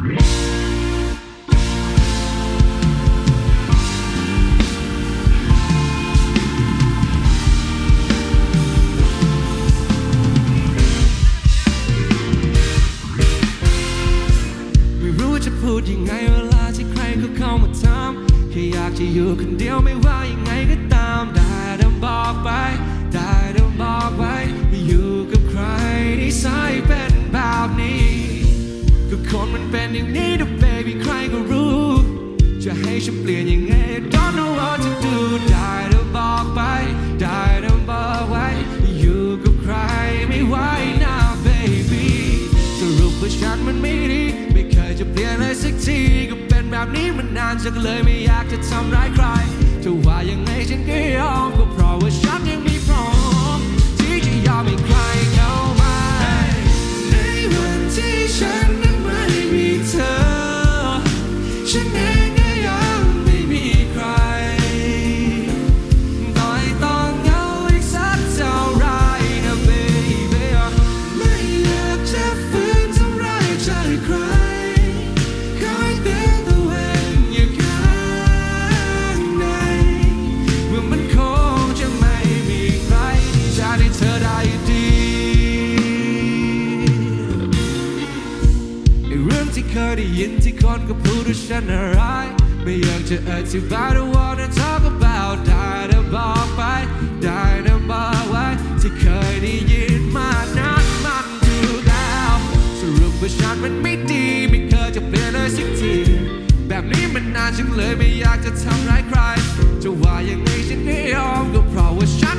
ไม่รู้จะพูดยังไงเวลาที่ใครเขาเข้ามาถามแค่อยากจะอยู่คนเดียวไม่ว่ายังไงก็ตาม ได้แต่บอกไป ได้แต่บอกไป เป็นอย่างนี้นะ baby ใครก็รู้ จะให้ฉันเปลี่ยนยังไง don't know what to do ได้แต่บอกไป ได้แต่บอกไว้ อยู่กับใครไม่ไหวนะ baby สรุปว่าฉันมันไม่ดี ไม่เคยจะเปลี่ยนเลยสักที ก็เป็นแบบนี้มันนานจนเลยไม่อยากจะทำร้ายใครจะว่ายังไงฉัน ยินที่คนก็พูดว่าฉันอะไร ไม่อยากจะอธิบาย I wanna talk about ได้แต่บอกไป ได้แต่บอกไว้ที่เคยได้ยินมานั้นมันถูกแล้วสรุปว่าฉันมันไม่ดี ไม่เคยจะเปลี่ยนเลยสักที แบบนี้มันนานจังเลยไม่อยากจะทำร้ายใคร จะว่ายังไงฉันก็ยอมก็เพราะว่าฉัน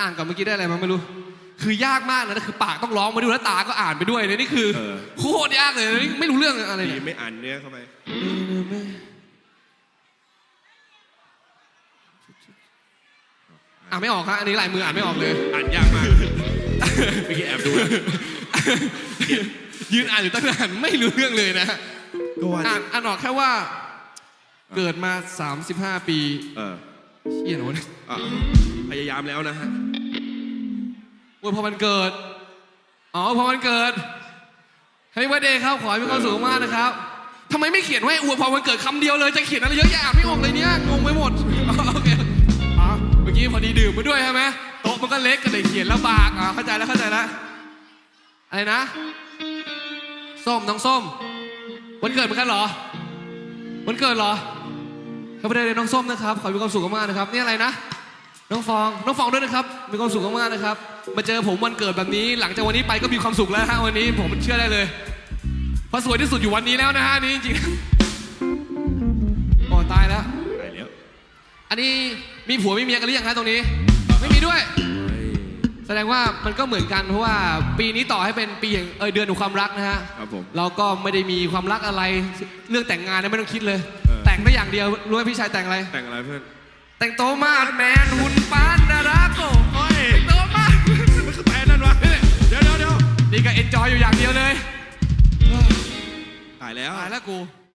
อ่านก่อนเมื่อกี้ได้อะไรมาไม่รู้ คือยากมากนะคือปากต้องร้องมาด้วยแล้วตาก็อ่านไปด้วยเนี่ยนี่คือ เออ โคตรยากเลยนะนี่ไม่รู้เรื่องอะไรดีเนี่ยไม่อ่านเนื้อเข้าไปอ่านไม่ออกครับอันนี้ลายมืออ่านไม่ออกเลย อ่านยากมากเมื่อกี้แอบดูแล้วยืนอ่านอยู่ตั้งนานไม่รู้เรื่องเลยนะก็ว่าอ่านอ่านออกแค่ว่า เกิดมา 35 ปีเออเชี่ยโนเนี่ยอะพยายามแล้วนะฮะ อวยพอมันเกิด อ๋อพอมันเกิดให้วันเดย์ครับ ขอให้มีความสุขมากนะครับทำไมไม่เขียนไว้อวยพรวันเกิดคำเดียวเลย จะเขียนอะไรเยอะแยะอ่านไม่ออกเลยเนี่ย งงไปหมด โอเคอ๋อเมื่อกี้พอดีดื่มมาด้วยใช่ไหมโต๊ะมันก็เล็กก็เลยเขียนลำบากอ่าเข้าใจแล้วเข้าใจแล้ว อะไรนะ ส้มน้องส้ม วันเกิดเหมือนกันเหรอ วันเกิดเหรอครับประเด็นน้องส้มนะครับ ขอให้มีความสุขมากๆนะครับ นี่อะไรนะ น้องฟอง น้องฟองด้วยนะครับ มีความสุขมากๆนะครับ มาเจอผมวันเกิดแบบนี้ หลังจากวันนี้ไปก็มีความสุขแล้วฮะวันนี้ผมเชื่อได้เลยเพราะสวยที่สุดอยู่วันนี้แล้วนะฮะอันนี้จริงๆโอ้ตายแล้วได้แล้วอันนี้มีผัวมีเมียกันหรือยังฮะตรงนี้ ไม่มีด้วย แสดงว่ามันก็เหมือนกันเพราะว่าปีนี้ต่อให้เป็นปีแห่งเอยเดือนของความรักนะฮะ ครับผม เราก็ไม่ได้มีความรักอะไร เรื่องแต่งงานเนี่ยไม่ต้องคิดเลย เออ แต่งได้อย่างเดียวรู้ไหมพี่ชายแต่งอะไร แต่งอะไรเพื่อนแต่งโตวมาดแมนหุ่นปาายแล้ว ตายแล้วกู